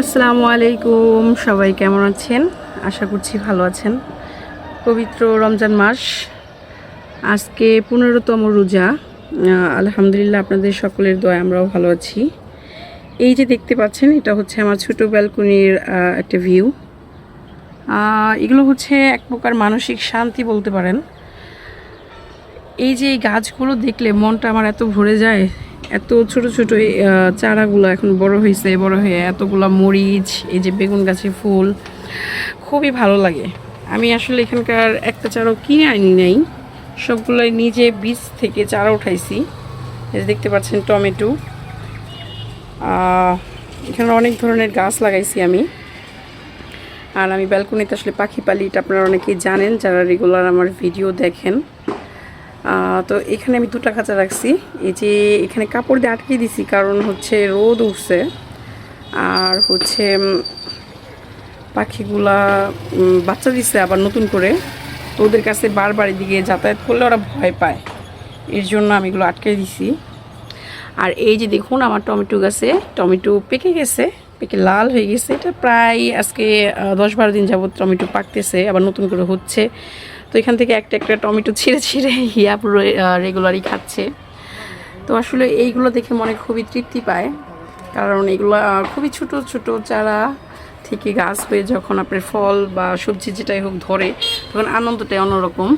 আসসালামু আলাইকুম। সবাই কেমন আছেন? আশা করছি ভালো আছেন। পবিত্র রমজান মাস। আজকে পনেরোতম রোজা। আলহামদুলিল্লাহ আপনাদের সকলের দয় আমরাও ভালো আছি। এই যে দেখতে পাচ্ছেন, এটা হচ্ছে আমার ছোটো ব্যালকনির একটা ভিউ এগুলো হচ্ছে এক প্রকার মানসিক শান্তি বলতে পারেন। এই যে এই গাছগুলো দেখলে মনটা আমার এত ভরে যায় এত ছোট ছোট চারাগুলো এখন বড় হয়েছে বড় হয়ে এতগুলা মরিচ, এই যে বেগুন গাছে ফুল, খুবই ভালো লাগে। আমি আসলে এখানকার একটা চারাও কিনে আনি নাই, সবগুলোই নিজে বীজ থেকে চারা উঠাইছি। দেখতে পাচ্ছেন টমেটো। এখানে অনেক ধরনের গাছ লাগাইছি আমি। আর আমি ব্যালকনিতে আসলে পাখি পালি এটা আপনারা অনেকেই জানেন, যারা রেগুলার আমার ভিডিও দেখেন। তো এখানে আমি দুটা খাঁচা রাখছি। এই যে এখানে কাপড় দিয়ে আটকে দিছি, কারণ হচ্ছে রোদ উঠছে। আর হচ্ছে পাখিগুলা বাচ্চা দিচ্ছে আবার নতুন করে। তো ওদের কাছে বারবার এদিকে যাতায়াত করলে ওরা ভয় পায়। এর জন্য আমি এগুলো আটকে দিছি। আর এই যে দেখুন, আমার টমেটো গাছে, টমেটো পেকে গেছে, পেকে লাল হয়ে গেছে। এটা প্রায় আজকে দশ বারো দিন যাবত টমেটো পাকতেছে, আবার নতুন করে হচ্ছে। তো এখান থেকে একটা একটা টমেটো ছিঁড়ে ছিঁড়ে হিয়া রেগুলারই খাচ্ছে। তো আসলে এইগুলো দেখে মনে খুবই তৃপ্তি পায়। কারণ এগুলো খুবই ছোট ছোট চারা থেকে গাছ হয়ে যখন আপনার ফল বা সবজি যেটাই হোক ধরে, তখন আনন্দটাই অন্যরকম।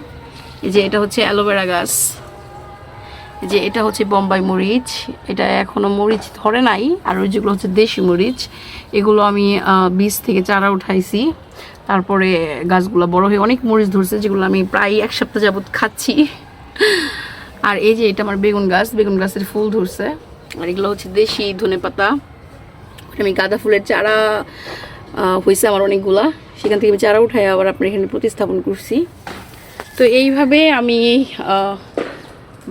এই যে এটা হচ্ছে অ্যালোভেরা গাছ। এই যে এটা হচ্ছে বোম্বাই মরিচ। এটা এখনও মরিচ ধরে নাই। আর ওই যেগুলো হচ্ছে দেশি মরিচ, এগুলো আমি বীজ থেকে চারা উঠাইছি। তারপরে গাছগুলো বড় হয়ে অনেক মরিচ ধরছে, যেগুলো আমি প্রায় এক সপ্তাহ যাবত খাচ্ছি। আর এই যে এটা আমার বেগুন গাছ, বেগুন গাছের ফুল ধরছে। আর এগুলো হচ্ছে দেশি ধনে পাতা। আমি গাঁদা ফুলের চারা হয়েছে আমার অনেকগুলা। সেখান থেকে আমি চারা উঠাই আবার আপনার এখানে প্রতিস্থাপন করছি। তো এইভাবে আমি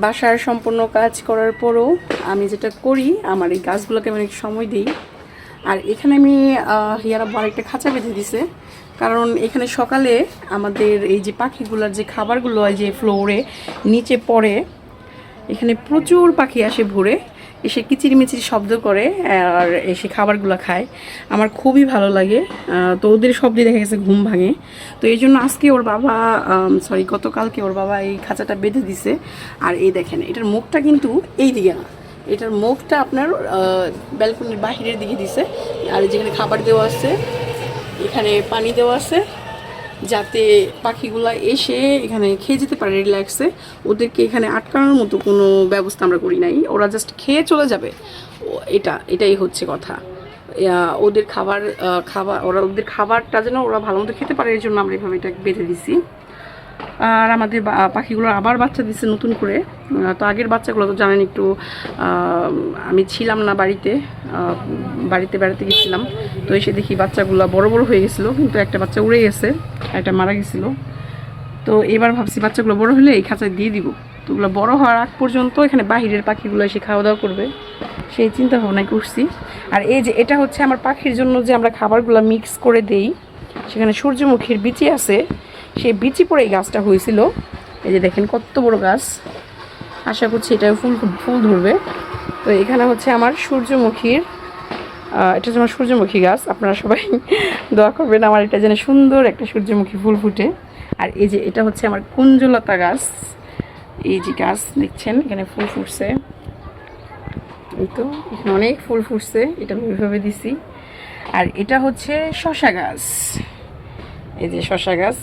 বাসার সম্পূর্ণ কাজ করার পরও আমি যেটা করি, আমার এই গাছগুলোকে আমি অনেক সময় দিই। আর এখানে আমি হিয়ারা বড় একটা খাঁচা বেঁধে দিছে। কারণ এখানে সকালে আমাদের এই যে পাখিগুলোর যে খাবারগুলো হয় যে ফ্লোরে নিচে পড়ে, এখানে প্রচুর পাখি আসে ভোরে, এসে কিচিরমিচির শব্দ করে আর এসে খাবারগুলো খায়। আমার খুবই ভালো লাগে। তো ওদের শব্দে দেখা গেছে ঘুম ভাঙে। তো এই জন্য আজকে ওর বাবা সরি গতকালকে ওর বাবা এই খাঁচাটা বেঁধে দিছে। আর এই দেখেন, এটার মুখটা কিন্তু এই দিকে না। এটার মুখটা আপনার ব্যালকনির বাহিরের দিকে দিছে। আর যেখানে খাবার দেওয়া আছে, এখানে পানি দেওয়া আছে, যাতে পাখিগুলা এসে এখানে খেয়ে যেতে পারে রিল্যাক্সে ওদেরকে এখানে আটকানোর মতো কোনো ব্যবস্থা আমরা করি নাই। ওরা জাস্ট খেয়ে চলে যাবে। এটা, এটাই হচ্ছে কথা। ওদের খাবার খাবার, ওরা, ওদের খাবারটা যেন ওরা ভালো মতো খেতে পারে, এর জন্য আমরা এভাবে এটা বেঁধে দিছি। আর আমাদের পাখিগুলো আবার বাচ্চা দিচ্ছে নতুন করে। তো আগের বাচ্চাগুলো তো জানেন একটু আমি ছিলাম না বাড়িতে বাড়িতে বেড়াতে গেছিলাম। তো এসে দেখি বাচ্চাগুলো বড় বড় হয়ে গেছিল, কিন্তু একটা বাচ্চা উড়ে গেছে, একটা মারা গেছিল। তো এবার ভাবছি বাচ্চাগুলো বড় হলে এই খাঁচায় দিয়ে দিব। তো ওগুলো বড় হওয়ার আগ পর্যন্ত এখানে বাহিরের পাখিগুলো এসে খাওয়া দাওয়া করবে। সেই চিন্তা ভাবনায় করছি আর এই যে এটা হচ্ছে আমার পাখির জন্য যে আমরা খাবারগুলো মিক্স করে দেই, সেখানে সূর্যমুখীর বিচি আছে। সেই বিচি পরে এই গাছটা হয়েছিল। এই যে দেখেন কত বড় গাছ। আশা করছি এটা ফুল ফুল ধরবে। তো এখানে হচ্ছে আমার সূর্যমুখীর এটা হচ্ছে আমার সূর্যমুখী গাছ। আপনারা সবাই দোয়া করবেন আমার এটা যেন সুন্দর একটা সূর্যমুখী ফুল ফুটে। আর এই যে এটা হচ্ছে আমার কুঞ্জলতা গাছ। এই যে গাছ দেখছেন, এখানে ফুল ফুটছে। এই তো, এখানে অনেক ফুল ফুটছে, এটা আমি ওইভাবে দিছি। আর এটা হচ্ছে শশা গাছ। এই যে শশা গাছ।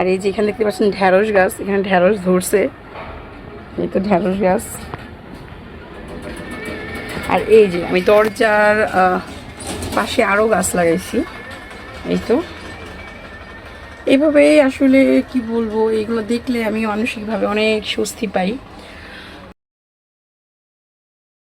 আর এই যে এখানে দেখতে পাচ্ছেন ঢ্যাঁড়স গাছ, এখানে ঢ্যাঁড়স ধরছে। এই তো ঢ্যাঁড়স গাছ। আর এই যে আমি দরজার পাশে আরও গাছ লাগাইছি। এই তো। এইভাবেই আসলে কি বলব, এগুলো দেখলে আমি মানসিকভাবে অনেক স্বস্তি পাই।